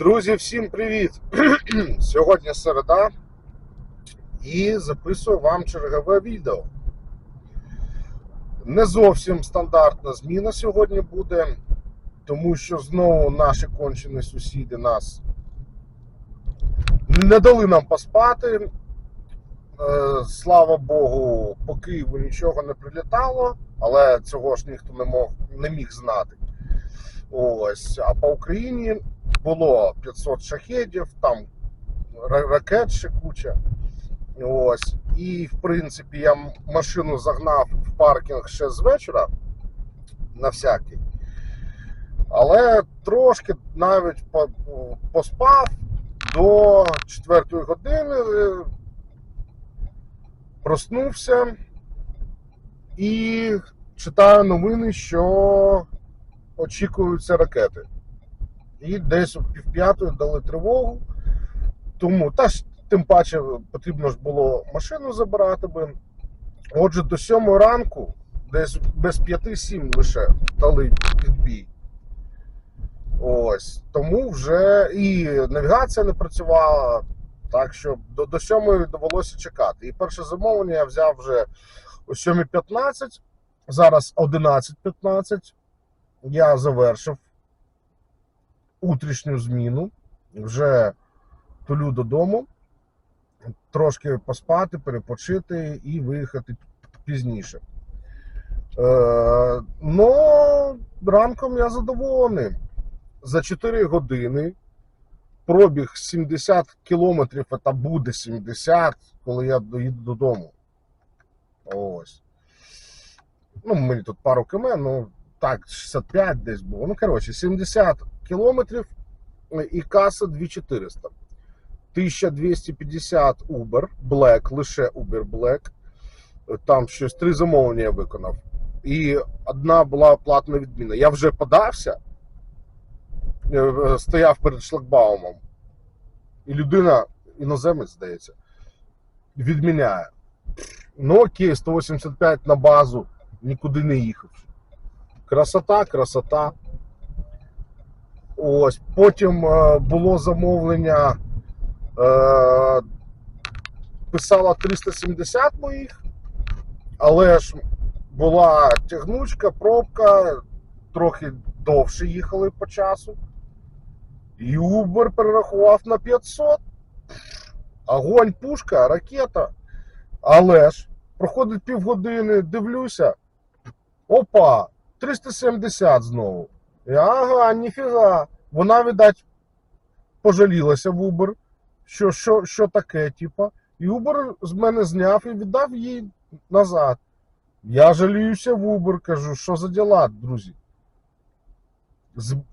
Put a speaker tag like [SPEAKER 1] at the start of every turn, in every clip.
[SPEAKER 1] Друзі, всім привіт! Сьогодні середа і записую вам чергове відео. Не зовсім стандартна зміна сьогодні буде, тому що знову наші кончені сусіди нас не дали нам поспати. Е, Слава Богу, по Києву нічого не прилітало, але цього ж ніхто не мог не міг знати. Ось, а по Україні було 500 шахедів, там ракет ще куча. Ось. І, в принципі, я машину загнав в паркінг ще з вечора на всякий. Але трошки навіть поспав до 4 години, проснувся і читаю новини, що очікуються ракети. І десь о півп'ятої дали тривогу. Тому та ж тим паче потрібно ж було машину забирати би. Отже, до сьомої ранку, десь без 5-7 лише дали відбій. Ось. Тому вже і навігація не працювала. Так що до, до 7 довелося чекати. І перше замовлення я взяв вже о 7.15, зараз 11.15. Я завершив утрішню зміну. Вже тулю додому, трошки поспати, перепочити і виїхати пізніше. Е, но ранком я задоволений. За 4 години пробіг 70 кілометрів, це буде 70, коли я доїду додому. Ось. Ну, мені тут пару км, ну так, 65 десь було. Ну, коротше, 70 кілометрів і каса 2400. 1250 Uber Black, лише Uber Black. Там щось три замовлення я виконав. І одна була платна відміна. Я вже подався, е, стояв перед шлагбаумом, і людина, іноземець, здається, відміняє. Ну окей, 185 на базу, нікуди не їхав. Красота, красота. Ось. Потім е, було замовлення. Е, писала 370 моїх, але ж була тягнучка, пробка, трохи довше їхали по часу. І Uber перерахував на 500. Огонь, пушка, ракета. Але ж проходить півгодини, дивлюся. Опа, 370 знову. Ага, ніфіга. Вона, видать, пожалілася в Uber, що, що, що таке, типа. І Uber з мене зняв і віддав їй назад. Я жаліюся в Uber, кажу, що за діла, друзі.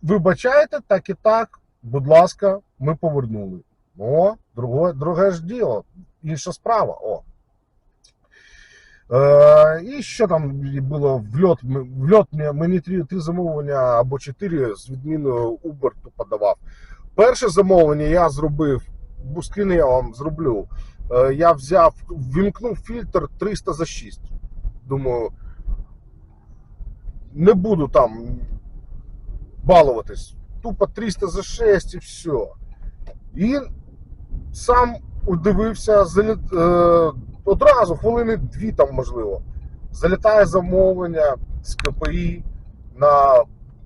[SPEAKER 1] Вибачайте, так і так, будь ласка, ми повернули. О, друге, друге ж діло, інша справа. О. Е, і що там було в льот? Мені- три, три замовлення або чотири з відміною Uber тупо давав. Перше замовлення я зробив, бо я вам зроблю. Е, я взяв, вімкнув фільтр 300 за 6. Думаю, не буду там балуватись. Тупо 300 за 6 і все. І сам удивився, е, одразу, хвилини дві там, можливо. Залітає замовлення з КПІ на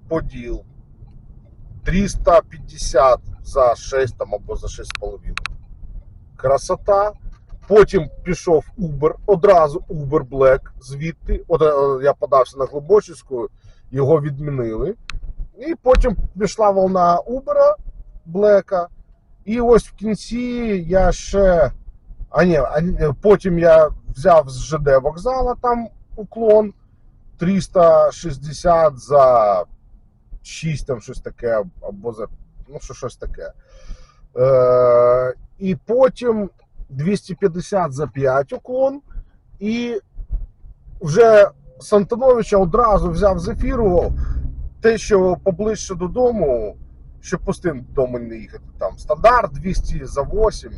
[SPEAKER 1] поділ. 350 за 6 там, або за 6,5. Красота. Потім пішов Uber, одразу Uber Black звідти. От е, я подався на Глибочицьку, його відмінили. І потім пішла волна Uber Black. І ось в кінці я ще. А ні, а потім я взяв з ЖД вокзала там уклон 360 за 6 там щось таке, або за ну, що щось таке. Е, і потім 250 за 5 уклон. І вже Сантановича одразу взяв з ефіру те, що поближче додому, щоб пустим дому не їхати. Там стандарт 200 за 8,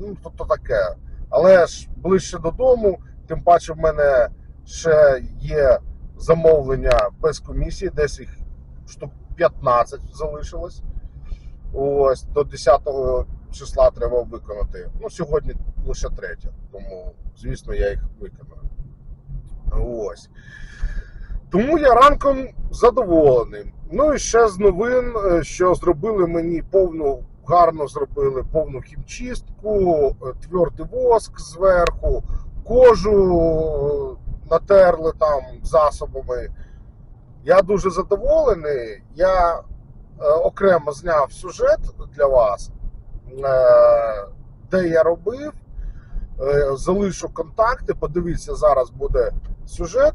[SPEAKER 1] ну то, то таке. Але ж ближче додому, тим паче в мене ще є замовлення без комісії, десь їх штук 15 залишилось. Ось до 10 числа треба виконати. Ну, сьогодні лише третє, тому, звісно, я їх виконую. Ось. Тому я ранком задоволений. Ну і ще з новин, е, що зробили мені повну, гарно зробили повну хімчистку, е, твердий воск зверху, кожу е, натерли там засобами. Я дуже задоволений. Я е, окремо зняв сюжет для вас, де я робив. Залишу контакти. Подивіться, зараз буде сюжет.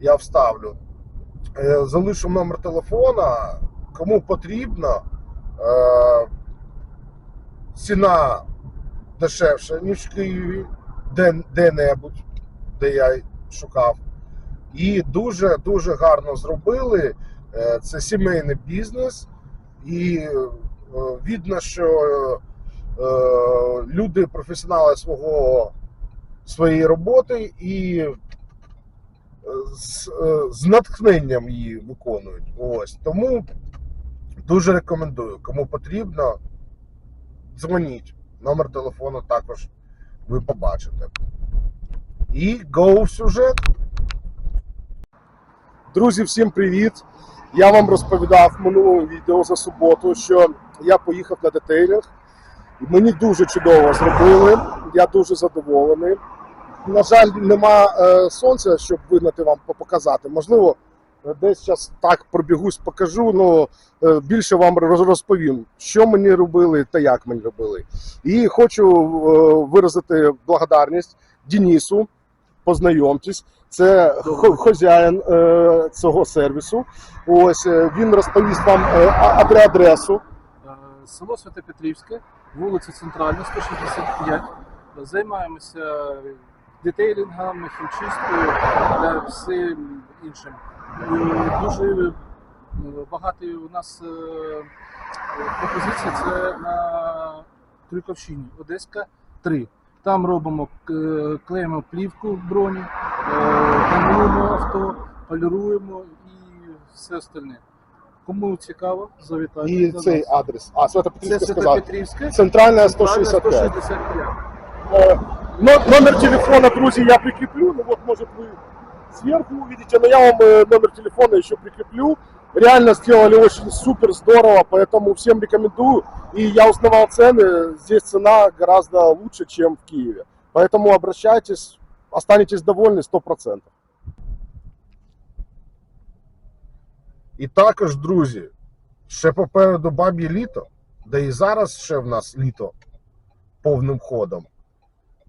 [SPEAKER 1] Я вставлю. Залишу номер телефона. Кому потрібно. Ціна дешевша, ніж в Києві, де, де-небудь, де я шукав. І дуже дуже гарно зробили. Е, Це сімейний бізнес, і е, видно, що е, люди професіонали свого своєї роботи і з, з натхненням її виконують. Ось тому дуже рекомендую. Кому потрібно, дзвоніть. Номер телефону також ви побачите. І go сюжет. Друзі, всім привіт! Я вам розповідав в минулому відео за суботу, що я поїхав на детейлінг. Мені дуже чудово зробили. Я дуже задоволений. На жаль, нема е, сонця, щоб вигнати вам показати. Можливо, десь зараз так пробігусь, покажу, але е, більше вам роз- розповім, що мені робили та як мені робили. І хочу е, виразити благодарність Денису. Познайомтесь, це хо- хазяїн е, цього сервісу. Ось е, він розповість вам е, адресу.
[SPEAKER 2] Е, Село Святопетрівське, вулиця Центральна, 165. Займаємося детейлінгом, хімчисткою та всім іншим. Дуже е, багато у нас е, пропозицій це на Трюковщині, Одеська 3. Там робимо е, клеїмо плівку в броні, тонуємо авто, поліруємо і все остальне. Кому цікаво, завітайте.
[SPEAKER 1] І
[SPEAKER 2] до
[SPEAKER 1] цей
[SPEAKER 2] нас.
[SPEAKER 1] адрес. А,
[SPEAKER 2] Це
[SPEAKER 1] Свято-Петрівське сказав.
[SPEAKER 2] Святопетрівське.
[SPEAKER 1] Центральна
[SPEAKER 2] Центральна
[SPEAKER 1] 165.
[SPEAKER 2] 165.
[SPEAKER 1] Э, но- Номер телефона, друзья, я прикреплю. Ну вот, может, вы сверху увидите, но я вам э, номер телефона еще прикреплю. Реально сделали очень супер здорово, поэтому всем рекомендую. И я узнавал цены, здесь цена гораздо лучше, чем в Киеве. Поэтому обращайтесь, останетесь довольны 100%. І також, друзі, ще попереду баб'є літо, де і зараз ще в нас літо повним ходом.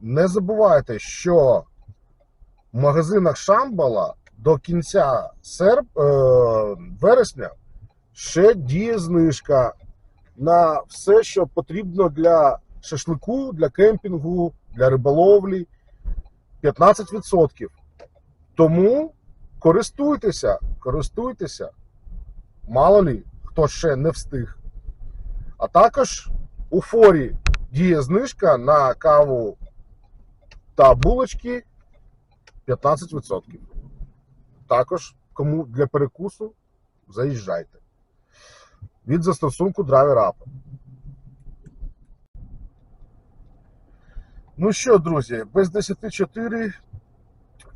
[SPEAKER 1] Не забувайте, що в магазинах Шамбала до кінця серп... е... вересня ще діє знижка на все, що потрібно для шашлику, для кемпінгу, для риболовлі 15%. Тому користуйтеся, користуйтеся. Мало лі, хто ще не встиг. А також у форі діє знижка на каву та булочки 15%. Також, кому для перекусу, заїжджайте. Від застосунку Driver App. Ну що, друзі, без 10.4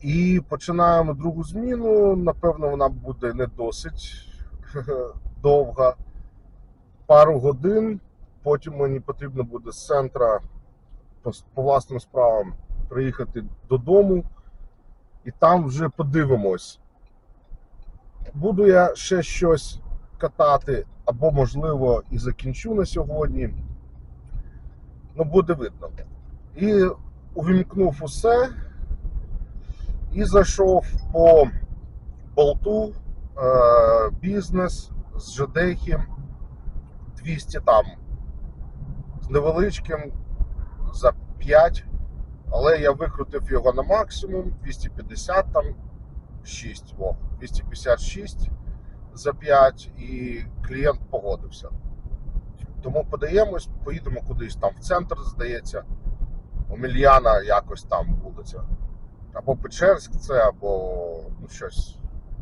[SPEAKER 1] і починаємо другу зміну. Напевно, вона буде не досить довга. Пару годин. Потім мені потрібно буде з центра по, по власним справам приїхати додому, і там вже подивимось. Буду я ще щось катати, або, можливо, і закінчу на сьогодні. Ну, буде видно. І увімкнув усе і зайшов по болту е, бізнес з Жедехи 200 там з невеличким за 5, але я викрутив його на максимум 250 там 6, о, 256 за 5 і клієнт погодився. Тому подаємось, поїдемо кудись там в центр, здається. Омельяна якось там вулиця. Або Печерськ це, або ну, щось,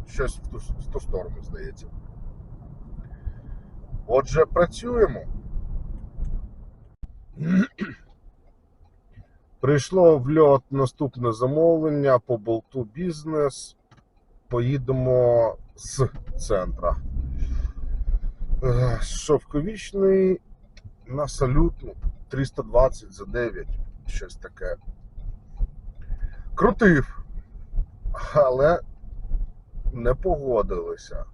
[SPEAKER 1] щось в ту, в ту сторону, здається. Отже, працюємо. Прийшло в льот наступне замовлення по болту бізнес. Поїдемо з центра. Е, Шовковічний на салют ну, 320 за 9, щось таке. Крутив, але не погодилися.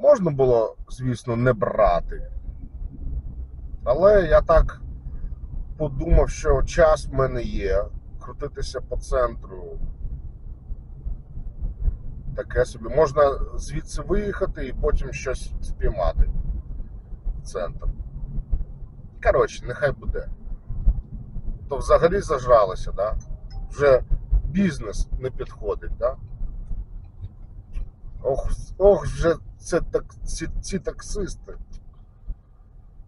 [SPEAKER 1] Можна було, звісно, не брати. Але я так подумав, що час в мене є. Крутитися по центру. Таке собі. Можна звідси виїхати і потім щось спіймати в центр. Коротше, нехай буде. То взагалі зажралися, да? Вже бізнес не підходить, да? Ох, ох, вже це так, ці, ці таксисти.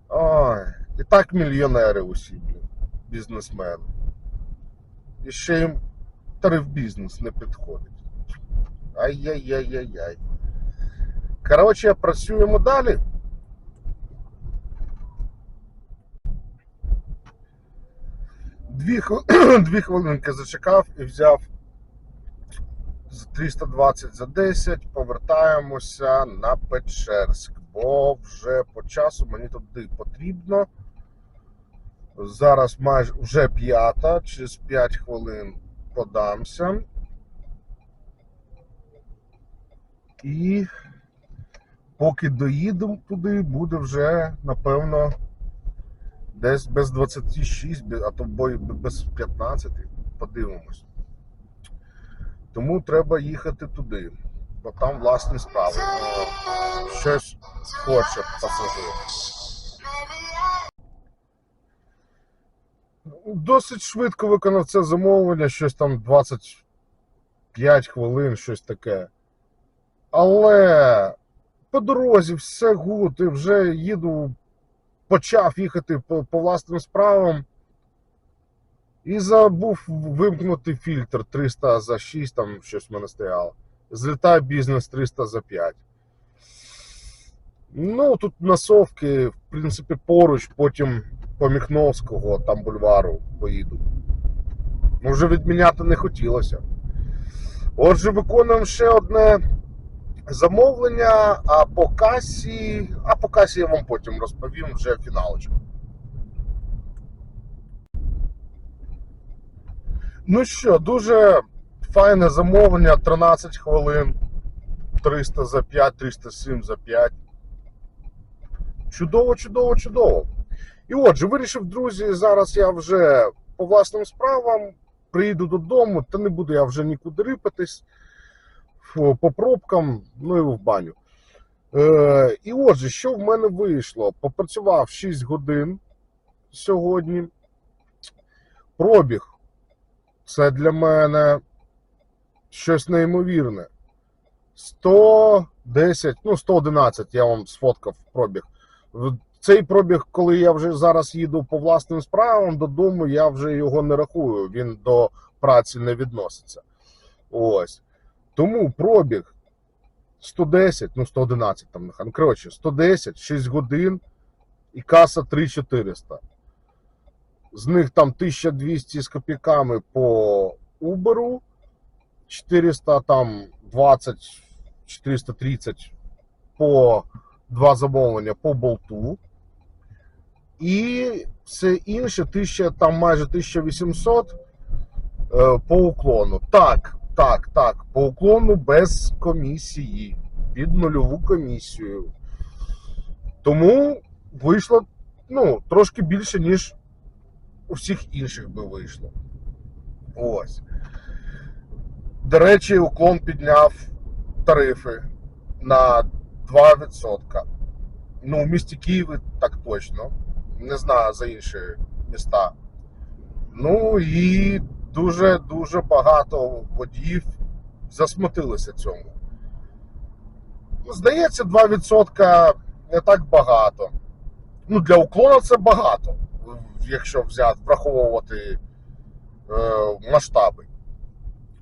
[SPEAKER 1] Ой, і так мільйонери усі, блін, бізнесмени. І ще їм тариф бізнес не підходить. Ай-яй-яй-яй-яй. Коротше, працюємо далі. Дві, Дві хвилинки зачекав і взяв з 320 за 10. Повертаємося на Печерськ, бо вже по часу мені туди потрібно. Зараз майже вже п'ята, через 5 хвилин подамся. І поки доїдемо туди, буде вже, напевно, десь без 26, а то без 15. Подивимось. Тому треба їхати туди, бо там власні справи. Щось хоче пасажир. Досить швидко виконав це замовлення, щось там 25 хвилин, щось таке. Але по дорозі все гуд, і вже їду, почав їхати по, по власним справам. І забув вимкнути фільтр 300 за 6, там щось в мене стояло. Злітає бізнес 300 за 5. Ну, тут насовки, в принципі, поруч, потім по Міхновського, там бульвару поїду. Ну, вже відміняти не хотілося. Отже, виконуємо ще одне замовлення, а по касі. А по касі я вам потім розповім вже фіналочку. Ну що, дуже файне замовлення, 13 хвилин, 300 за 5, 307 за 5. Чудово, чудово, чудово. І отже, вирішив, друзі, зараз я вже по власним справам приїду додому, та не буду я вже нікуди рипатись по пробкам, ну і в баню. Е, і отже, що в мене вийшло? Попрацював 6 годин сьогодні. Пробіг. Це для мене щось неймовірне. 110, ну 111 я вам сфоткав пробіг. Цей пробіг, коли я вже зараз їду по власним справам додому, я вже його не рахую. Він до праці не відноситься. Ось. Тому пробіг 110, ну 111 там нехай. Коротше, 110, 6 годин і каса 3400. З них там 1200 з копійками по Uber, 400 там 20, 430 по два замовлення по болту. І все інше, 1000, там майже 1800 е, по уклону. Так, так, так, по уклону без комісії. Під нульову комісію. Тому вийшло ну, трошки більше, ніж у всіх інших би вийшло. Ось. До речі, уклон підняв тарифи на 2%. Ну, в місті Києві так точно. Не знаю за інші міста. Ну і дуже-дуже багато водіїв засмутилися цьому. Ну, Здається, 2% не так багато. Ну, для уклона це багато, якщо взяти, враховувати е, масштаби.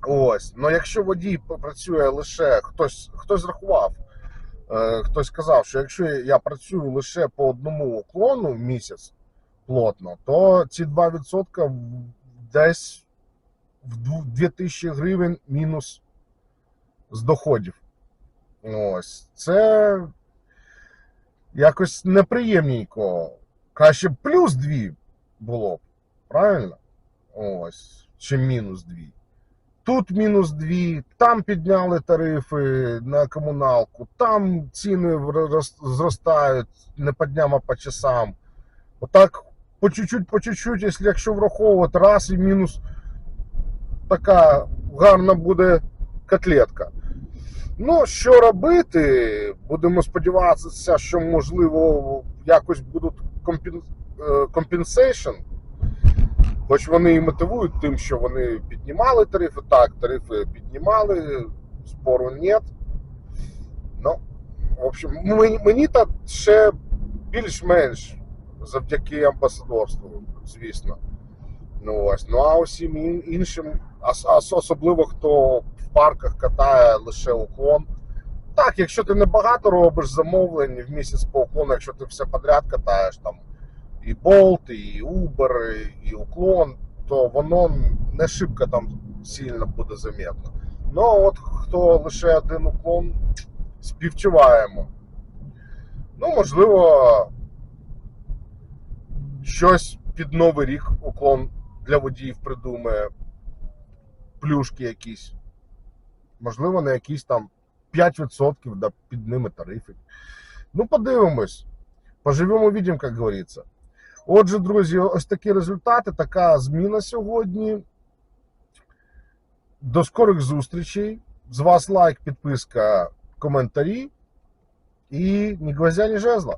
[SPEAKER 1] Ось. Ну якщо водій працює лише хтось, хтось рахував, хтось сказав, що якщо я працюю лише по одному уклону в місяць, плотно, то ці 2% десь в 2000 гривень мінус з доходів. Ось. Це якось неприємненько. Краще б плюс 2 було б. Правильно? Ось. Чим мінус 2. Тут мінус 2, там підняли тарифи на комуналку, там ціни зростають не по дням, а по часам. Отак по чуть-чуть, по чуть-чуть, якщо, враховувати, раз і мінус така гарна буде котлетка. Ну, що робити? Будемо сподіватися, що можливо якось будуть компен... Хоч вони і мотивують тим, що вони піднімали тарифи. Так, тарифи піднімали, спору нет. Ну, в общем, мені, мені так ще більш-менш завдяки амбасадорству, звісно. Ну, ось. ну а усім іншим, ос- ос- особливо хто в парках катає лише уклон. Так, якщо ти не багато робиш замовлень в місяць по уклону, якщо ти все подряд катаєш там і Bolt, і Uber, і уклон, то воно не шибко там сильно буде замітно. Ну, от хто лише один уклон, співчуваємо. Ну, можливо, щось під новий рік уклон для водіїв придумає. Плюшки якісь. Можливо, на якісь там 5% да, під ними тарифи. Ну, подивимось. Поживемо, видимо, як говориться. Отже, друзі, ось такі результати, така зміна сьогодні. До скорих зустрічей. З вас лайк, підписка, коментарі. І ні гвоздя, ні жезла.